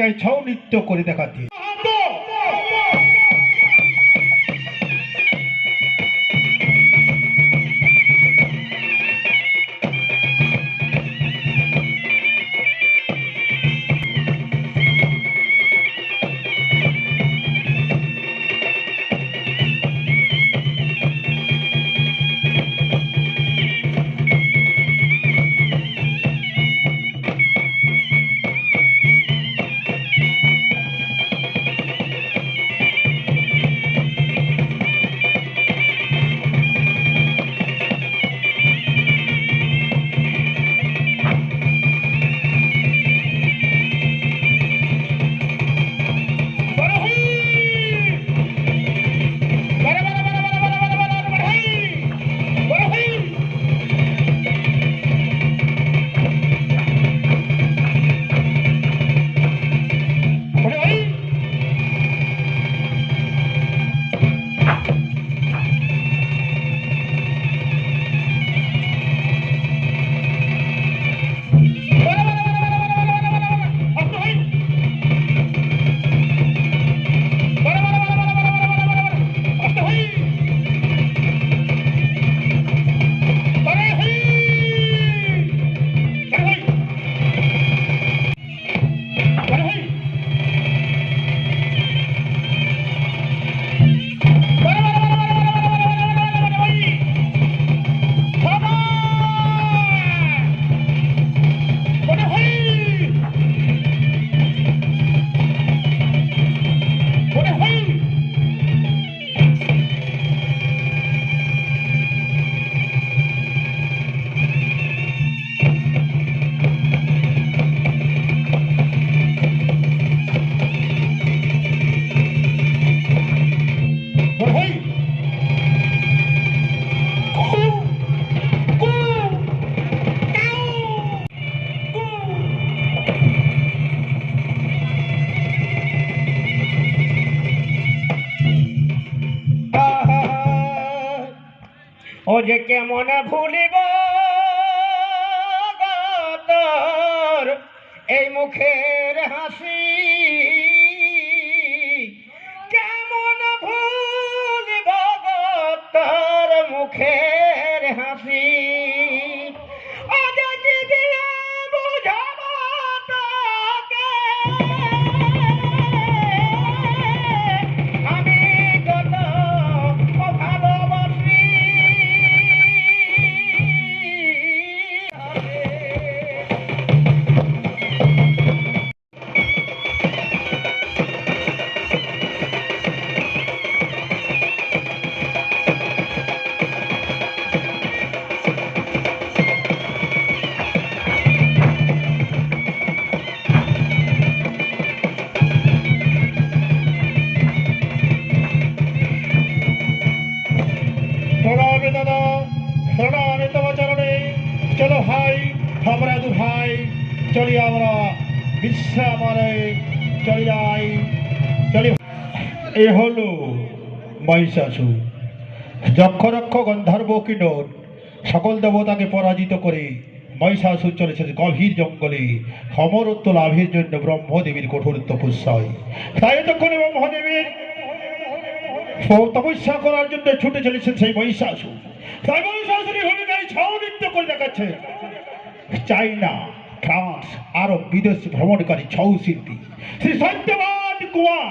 এলাকায় ছৌ নৃত্য করে দেখাতে যে কেমন ভুলিব এই মুখের হাসি মহিষাসু যক্ষরক্ষ গন্ধর্ব কিডর সকল দেবতাকে পরাজিত করে মহিষাসুর চলেছে গভীর জঙ্গলে। অমরত্ব লাভের জন্য ব্রহ্মদেবীর কঠোর তপস্যায়। তাই তখন ব্রহ্মদেবীর তপস্যা করার জন্য ছুটে চলেছেন সেই মহিষাসুর। তাই মহিষাসুরী ভূমিকায় ছাও নৃত্য করে দেখাচ্ছে। চাইনা, ফ্রান্স, আরব বিদেশ ভ্রমণকারী ছৌ শিল্পী। শ্রী সত্যবাদ কুমার।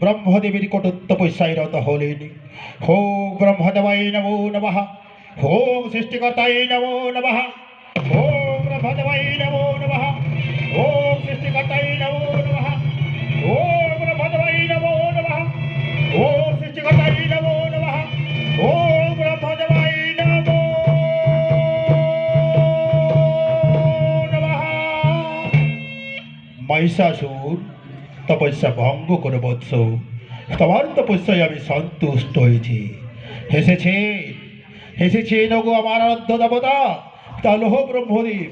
এতক্ষণে ওই শাশুর ব্রহ্মদেবীর কটুত্ব তপস্যায় রত হলেন হো ব্রহ্মদেবাই নমো নমঃ ওম সৃষ্টিকর্তাই নমো নমঃ ওম ব্রহ্মদেবাই নমো নমঃ ওম সৃষ্টিকর্তাই নমো নমঃ ওম ব্রহ্মদেবাই নমো নমঃ ওম সৃষ্টিকর্তাই নমো নমঃ ওম তপস্যা ভঙ্গ করে বৎস। তোমার তপস্যায় আমি সন্তুষ্ট হয়েছি। হেসেছে হেসেছে নগো আমার অর্ধ দেবতা তালহ ব্রহ্মদেব,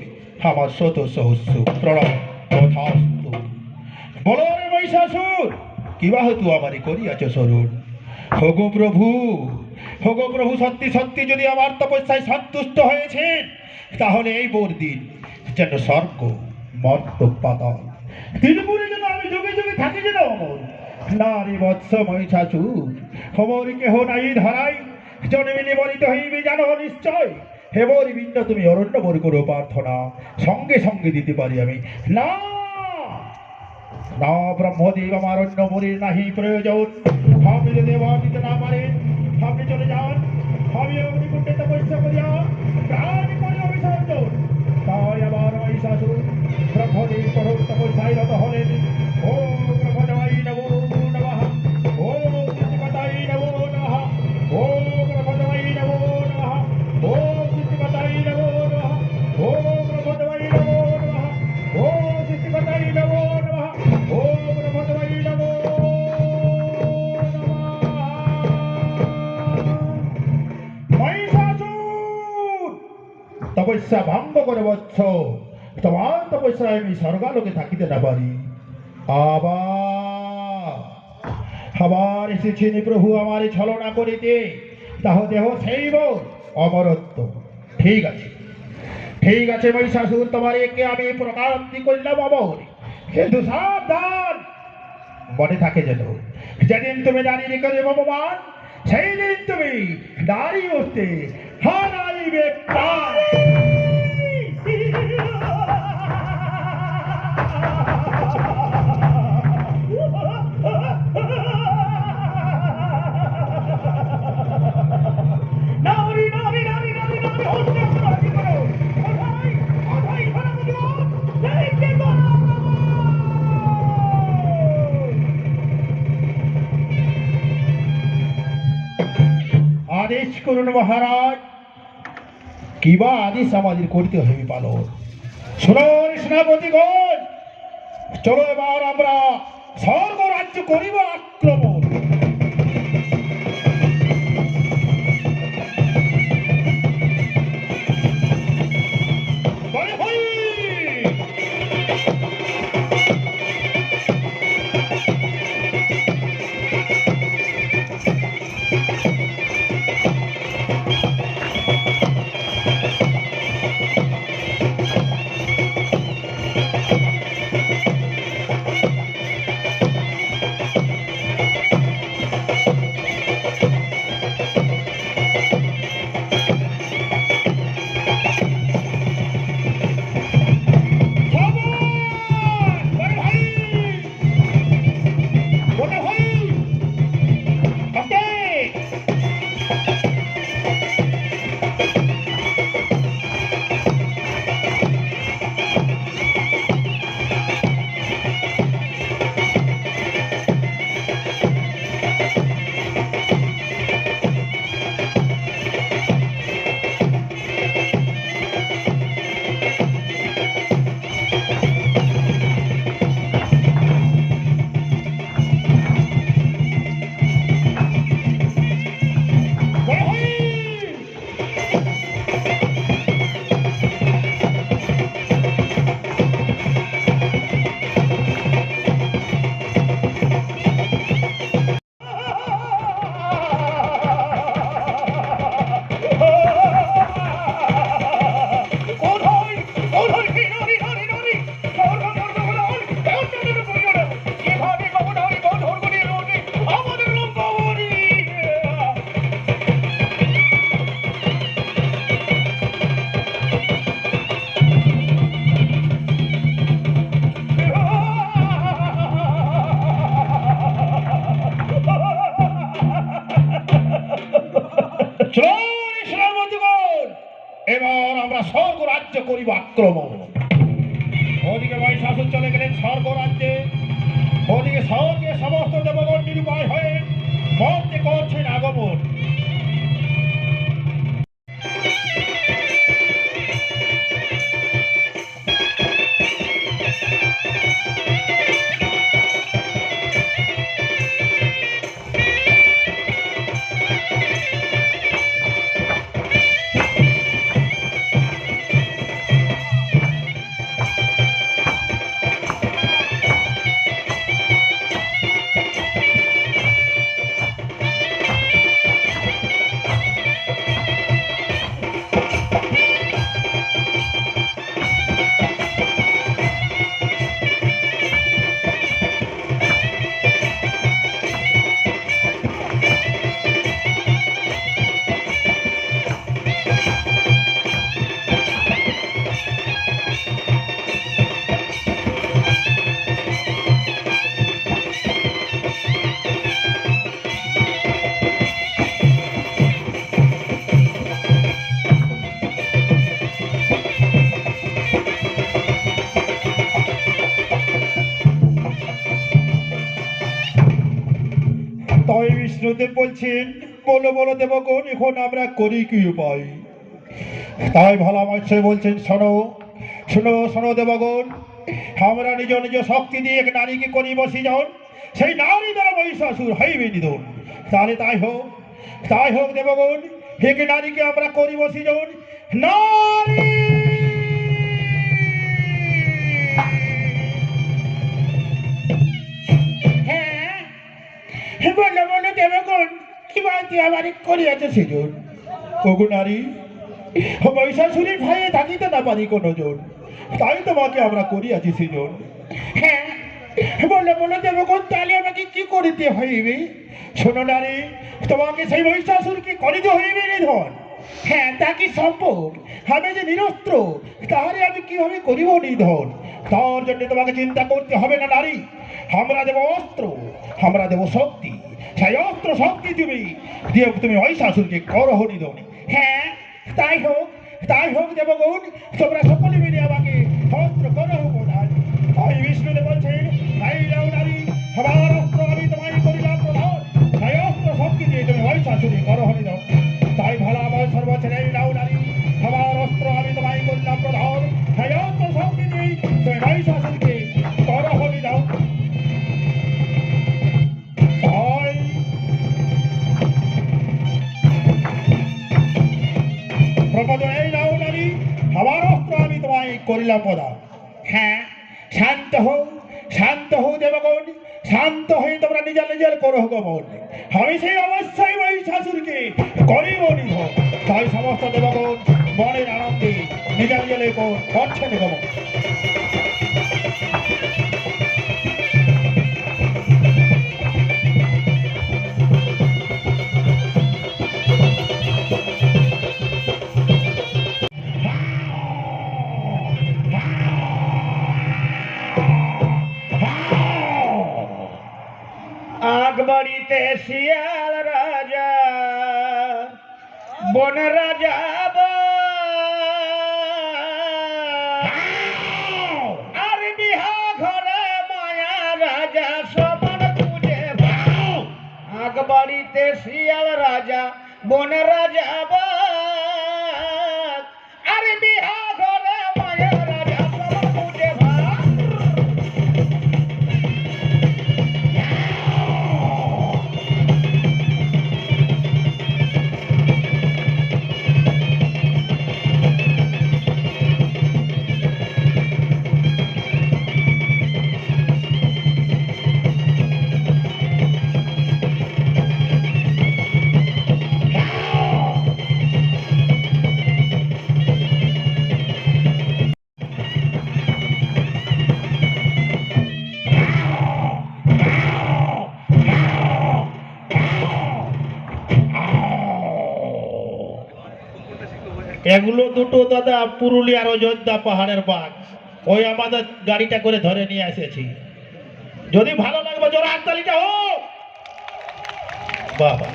আমার শত সহস্র প্রণাম তথাস্তু বলো রে মহিষাসুর কিবা হেতু আমারই করিয়াছ স্মরণ হগো প্রভু হগো প্রভু, সত্যি সত্যি যদি আমার তপস্যায় সন্তুষ্ট হয়েছেন, তাহলে এই বোর দিন যেন স্বর্গ মর্ত পাতাল তিরপুরে যেন আমি যুগে যুগে থাকি যেন, অমর। নারী বৎস মহিষাসুর সমর কেহ নাই ধরাই জন্মে নিবরিত হইবে, জানো নিশ্চয়? হেবরি বিন্দু, তুমি অরণ্য বর করো প্রার্থনা। সঙ্গে সঙ্গে দিতে পারি আমি। না! না, ব্রহ্মদেব আমার অন্য মরির নাহি প্রয়োজন। আপনি যদি দিতে না পারেন আপনি চলে যান। আমি অগ্নিকুণ্ডে তপস্যা করিয়া প্রাণ করে অভিসর্জন তাই আবার মহিষাসুর ব্রহ্মদেব কঠোর তপস্যায় রত হলেন ও ব্রহ্মদেবাই নমো নমঃ ও সৃষ্টিকর্তাই নমো নমঃ ও ব্রহ্মদেবাই নমো নমঃ ও সৃষ্টিকর্তাই নমো নমঃ ও ব্রহ্মদেবাই নমো নমঃ ও সৃষ্টিকর্তাই নমো নমঃ ও ব্রহ্মদেবাই নমো তপস্যা ভঙ্গ করে বৎস তোমার তপস্যায় আমি স্বর্গালোকে থাকিতে না পারি আবার আবার এসেছেন প্রভু আমার ছলনা করিতে। তাহ দেহ সেইব অমরত্ব। ঠিক আছে। ঠিক আছে মহিষাসুর, তোমার একে আমি প্রকারান্তি করলাম অমর। কিন্তু সাবধান। মনে থাকে যেন, যেদিন তুমি নারী রেখে দেব অপমান সেই দিন তুমি নারী হতে হারাইবে প্রাণ করুন মহারাজ। কিবা আদি আমাদের করতে হইবে পালন সেনাপতি সেনাপতিগণ, চলো এবার আমরা স্বর্গ রাজ্য করিব আক্রমণ। বলছেন, বলো বলো দেবগণ, এখন আমরা করি কি উপায়? তাই ভালো মৎস্য বলছেন, শোনো শোনো শোনো দেবগণ, আমরা নিজ নিজ শক্তি দিয়ে এক নারীকে করি বসিজন সেই নারী দ্বারা মহিষাসুর হইবে নিধন। তাহলে তাই হোক তাই হোক দেবগণ, এক নারীকে আমরা করি বসিজন নারী হ্যাঁ বলো বলো দেবগণ আমার করিয়াছে সেজন ওগো নারী মহিষাসুরের ভয়ে থাকিতে না পারি তাই তোমাকে আমরা করিয়াছি হ্যাঁ দেবগণ তাহলে তোমাকে সেই করিতে হইবে হ্যাঁ তা কি সম্ভব? আমি যে নিরস্ত্র আমি কীভাবে করিব নিধন তার জন্য তোমাকে চিন্তা করতে হবে না নারী। আমরা দেব অস্ত্র, আমরা দেব শক্তি সেই অস্ত্র শক্তি তুমি। দিয়ে তুমি মহিষাসুরকে করহ নিধন হ্যাঁ তাই হোক তাই হোক দেবগণ, তোমরা সকলে মিলে আমাকে অস্ত্র করহ প্রধান। তাই বিষ্ণুদেব বলছে তাই যাও নারী, আমার অস্ত্র আমি তোমায় করিলাম প্রধান। তাই অস্ত্র শক্তি দিয়ে তুমি মহিষাসুরকে করহ নিধন তাই ভালো আমার নেই নাও নারী, আমার অস্ত্র আমি তোমায় করলাম প্রধান। তাই অস্ত্র শক্তি দিয়ে তুমি মহিষাসুরকে প্রদান হ্যাঁ শান্ত হও শান্ত হও দেবগণ, শান্ত হয়ে তোমরা নিজের নিজের করো গমন। আমি সেই অবশ্যই শাশুড়কে করিব নিধ। তাই সমস্ত দেবগণ মনের আনন্দে নিজের নিজের করছেন গমন বাড়িতে শিয়াল রাজা, বন রাজা আর বিহা ঘরে মায়া রাজা সমান খুঁজে আগ বাড়িতে শিয়াল রাজা, বন রাজা দুটো দাদা পুরুলিয়ার অযোধ্যা পাহাড়ের বাঘ। ওই আমাদের গাড়িটা করে ধরে নিয়ে এসেছি। যদি ভালো লাগবে জোর হাততালিটা হোক। বাবা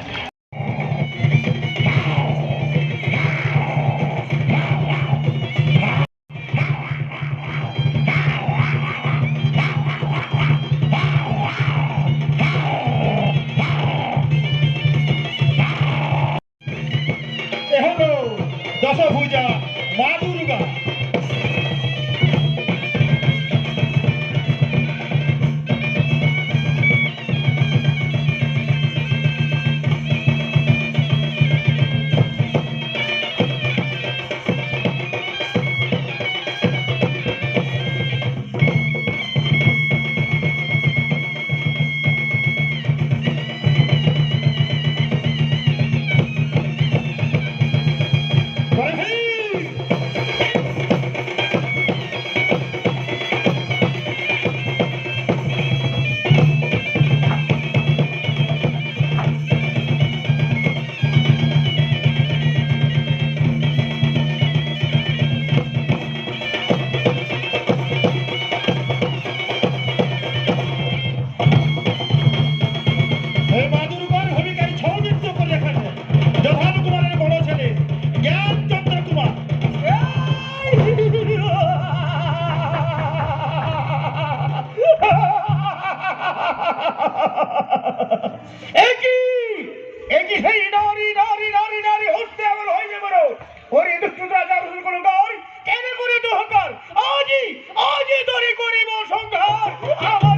ডারি ডারি ডারি ডারি হতে আমার হয়ে যাবে ওরে দুষ্টু রাজা রসুল কোন করে দোহ কর আজি আজি দরি করিব সংঘার আমার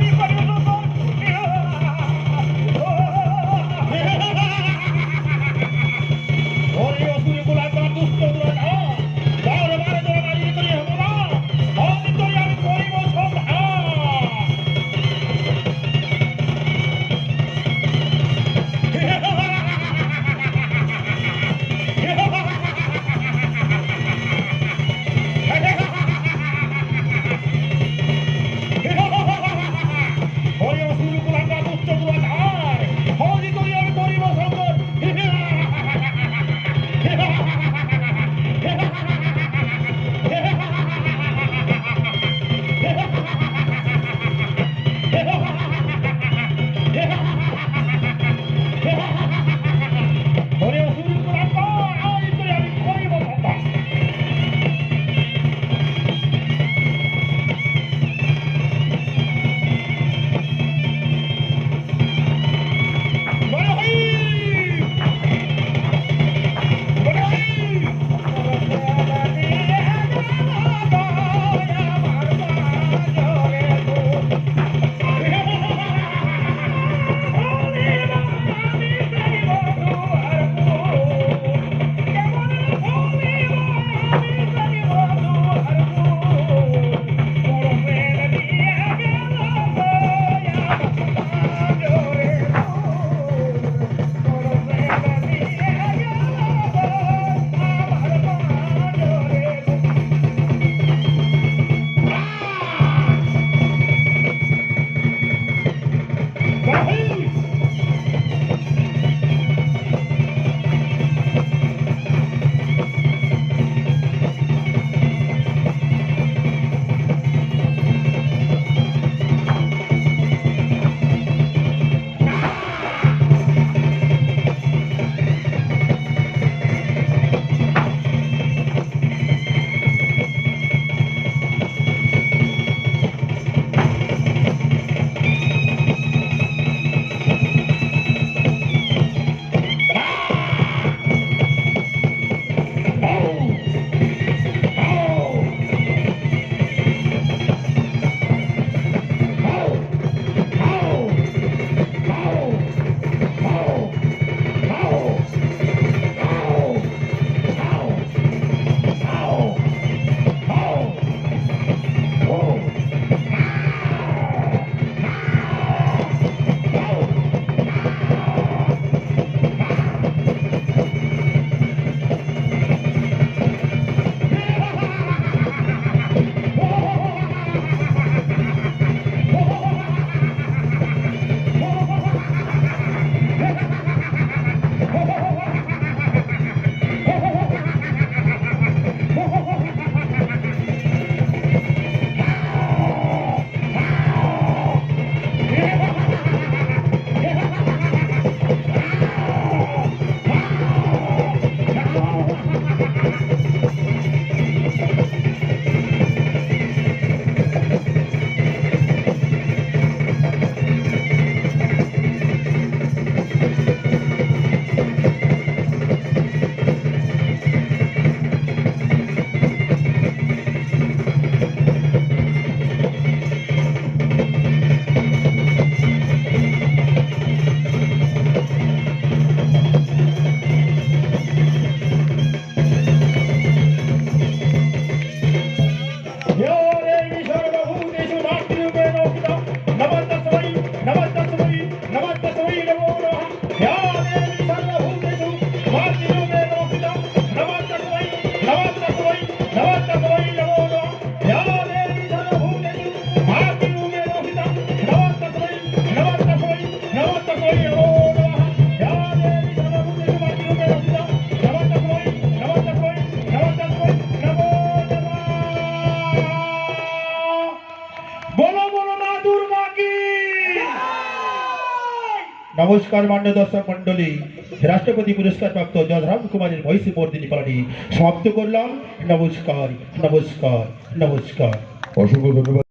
নমস্কার মান্য দর্শক মন্ডলী রাষ্ট্রপতি পুরস্কার প্রাপ্ত জয়রাম কুমারের মহিষী মর্দিনী পালনী সমাপ্ত করলাম। নমস্কার নমস্কার নমস্কার। অসংখ্য ধন্যবাদ।